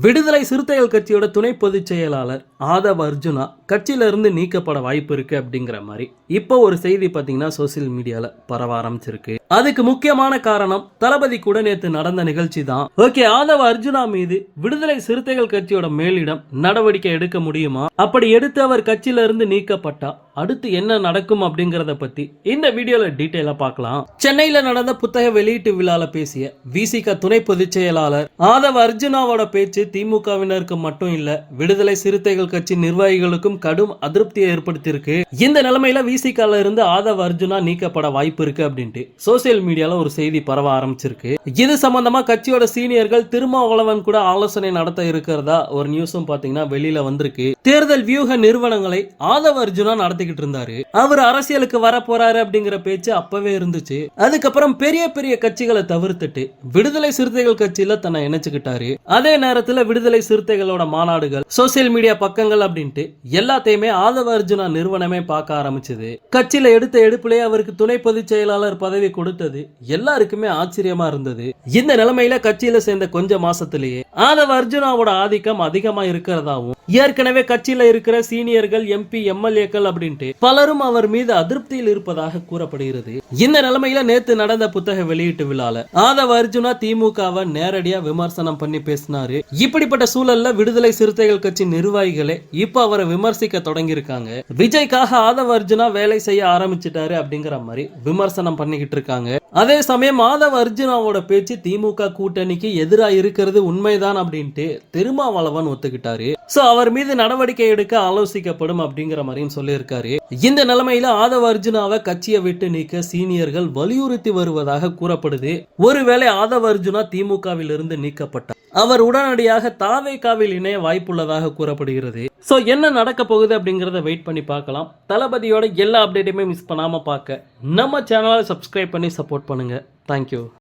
விடுதலை சிறுத்தைகள் கட்சியோட துணை பொதுச் செயலாளர். ஆதவ் அர்ஜுனா கட்சியில இருந்து நீக்கப்பட வாய்ப்பு இருக்கு அப்படிங்கிற மாதிரி. இப்போ ஒரு செய்தி பார்த்தீங்கன்னா சோசியல் மீடியாவில் பரவ ஆரம்பிச்சிருக்கு. அதுக்கு முக்கியமான காரணம் தளபதி கூட நேற்று நடந்த நிகழ்ச்சி தான். ஓகே ஆதவ அர்ஜுனா மீது விடுதலை சிறுத்தைகள் கட்சியோட மேலிடம் நடவடிக்கை எடுக்க முடியுமா? அப்படி எடுத்து அவர் கட்சியிலிருந்து நீக்கப்பட்டா அடுத்து என்ன நடக்கும் அப்படிங்கிறத பத்தி இந்த வீடியோல டீட்டெயிலா பார்க்கலாம். சென்னையில நடந்த புத்தக வெளியீட்டு விழால பேசிய விசிக துணை பொதுச் செயலாளர் ஆதவ அர்ஜுனாவோட பேச்சு திமுகவினருக்கு மட்டும் இல்ல விடுதலை சிறுத்தைகள் கட்சி நிர்வாகிகளுக்கும் கடும் அதிருப்தியை ஏற்படுத்தியிருக்கு. இந்த நிலைமையில விசிகால இருந்து ஆதவ் அர்ஜுனா நீக்கப்பட வாய்ப்பு இருக்கு அப்படின்ட்டு சோசியல் மீடியால ஒரு செய்தி பரவ ஆரம்பிச்சிருக்கு. இது சம்பந்தமா கட்சியோட சீனியர்கள் திருமாவளவன் கூட ஆலோசனை நடத்த இருக்கிறதா ஒரு நியூஸும் பாத்தீங்கன்னா வெளியில வந்திருக்கு. தேர்தல் வியூக நிறுவனங்களை ஆதவ் அர்ஜுனா நடத்திக்கிட்டு இருந்தாரு. அவர் அரசியலுக்கு வர போறாரு அப்படிங்கிற பேச்சு அப்பவே இருந்துச்சு. அதுக்கப்புறம் பெரிய பெரிய கட்சிகளை தவிர்த்துட்டு விடுதலை சிறுத்தைகள் கட்சியில தன்னை இணைச்சுக்கிட்டாரு. அதே நேரத்துல விடுதலை சிறுத்தைகளோட மாநாடுகள் சோசியல் மீடியா பக்கம் பக்கங்கள் அப்படின்ட்டு எல்லாத்தையுமே ஆதவ அர்ஜுனா நிறுவனமே பார்க்க ஆரம்பிச்சது. கட்சியில எடுத்த எடுப்புலேயே அவருக்கு துணை பொதுச் செயலாளர் பதவி கொடுத்தது எல்லாருக்குமே ஆச்சரியமா இருந்தது. இந்த நிலைமையில கட்சியில சேர்ந்த கொஞ்ச மாசத்திலேயே ஆதவ அர்ஜுனாவோட ஆதிக்கம் அதிகமா இருக்கிறதாவும் ஏற்கனவே கட்சியில இருக்கிற சீனியர்கள் எம்பி எம்எல்ஏக்கள் அப்படின்ட்டு பலரும் அவர் மீது அதிருப்தியில் இருப்பதாக கூறப்படுகிறது. இந்த நிலைமையில நேத்து நடந்த புத்தக வெளியீட்டு விழால ஆதவ அர்ஜுனா திமுகவை நேரடியா விமர்சனம் பண்ணி பேசினாரு. இப்படிப்பட்ட சூழல்ல விடுதலை சிறுத்தைகள் கட்சி நிர்வாகிகளே இப்ப அவரை விமர்சிக்க தொடங்கியிருக்காங்க. விஜய்க்காக ஆதவ அர்ஜுனா வேலை செய்ய ஆரம்பிச்சிட்டாரு அப்படிங்கிற மாதிரி விமர்சனம் பண்ணிக்கிட்டு இருக்காங்க. அதே சமயம் மாதவ அர்ஜுனாவோட பேச்சு திமுக கூட்டணிக்கு எதிராக இருக்கிறது உண்மைதான் அப்படின்ட்டு திருமாவளவன் ஒத்துக்கிட்டாரு. சோ அவர் மீது நடவடிக்கை எடுக்க ஆலோசிக்கப்படும் அப்படிங்கிற மாதிரியும் சொல்லியிருக்காரு. இந்த நிலைமையில ஆதவ அர்ஜுனாவை கட்சியை விட்டு நீக்க சீனியர்கள் வலியுறுத்தி வருவதாக கூறப்படுது. ஒருவேளை ஆதவ அர்ஜுனா திமுகவில் இருந்து நீக்கப்பட்டார். அவர் உடனடியாக தாவேகாவில் இணைய வாய்ப்புள்ளதாக கூறப்படுகிறது. சோ என்ன நடக்க போகுது அப்படிங்கிறத வெயிட் பண்ணி பார்க்கலாம். தளபதியோட எல்லா அப்டேட்டையுமே மிஸ் பண்ணாம பார்க்க. நம்ம சேனலை சப்ஸ்கிரைப் பண்ணி சப்போர்ட் பண்ணுங்க. தேங்க்யூ